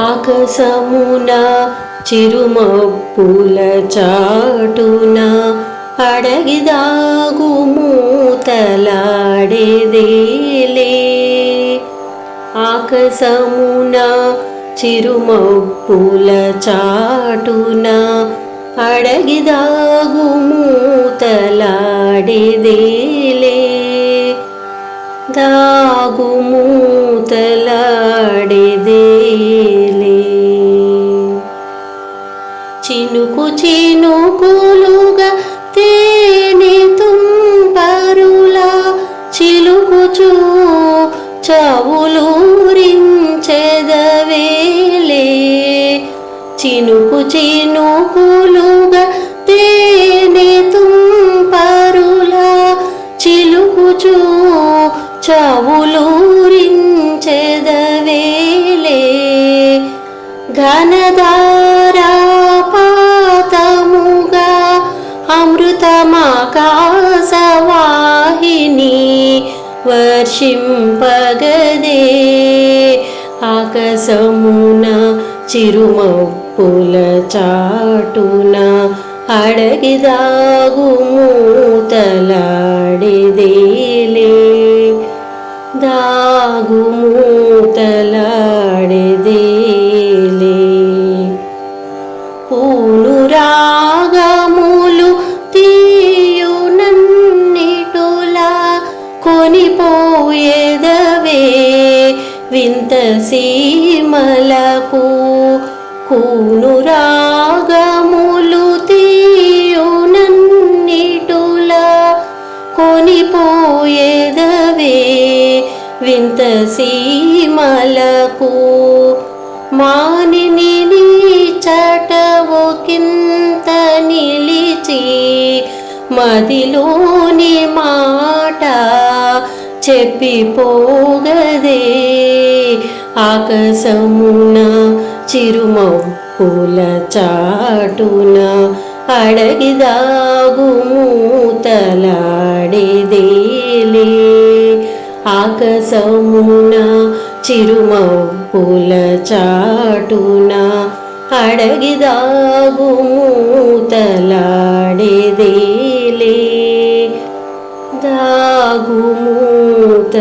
ఆకాశమున చిరుమప్పుల చాటున అడగిదాగు మూతలాడేదేలే ఆకాశమున చిరుమప్పుల చాటున అడగిదాగు మూతలాడేదేలే దాగుమూతలాడేదేలే చినుకు చినుకులుగా తేనె తుంపరులా చిలుకుచూ చవులూరించెదవేలే. చినుకు చినుకులుగా తేనె తుంపరులా చిలుకుచూ చవులూరించెదవేలే. ఘనదారా అమృతమాకాశవాహిని వర్షింపగదే. ఆకాశమున చిరుమప్పుల చాటున అడగిదాగుమూతలాడిదేలే దాగుమూతలాడిదేలే దాగుమూతలాడేదేలే పూలు రాగములు కొనిపోయేదవే వింత సీమలకు కూను రాగములు తీయునన్నిటులా కొనిపోయేదవే. వింత సీమలకు మానిని మదిలోని మాట చెప్పిపోగదే ఆకాశమున చిరుమౌల చాటున అడగిదాగు మూతలాడేదేలే ఆకాశమున చిరుమౌల చాటున అడగిదాగు మూతలాడేదే ದಾಗುಮೂತ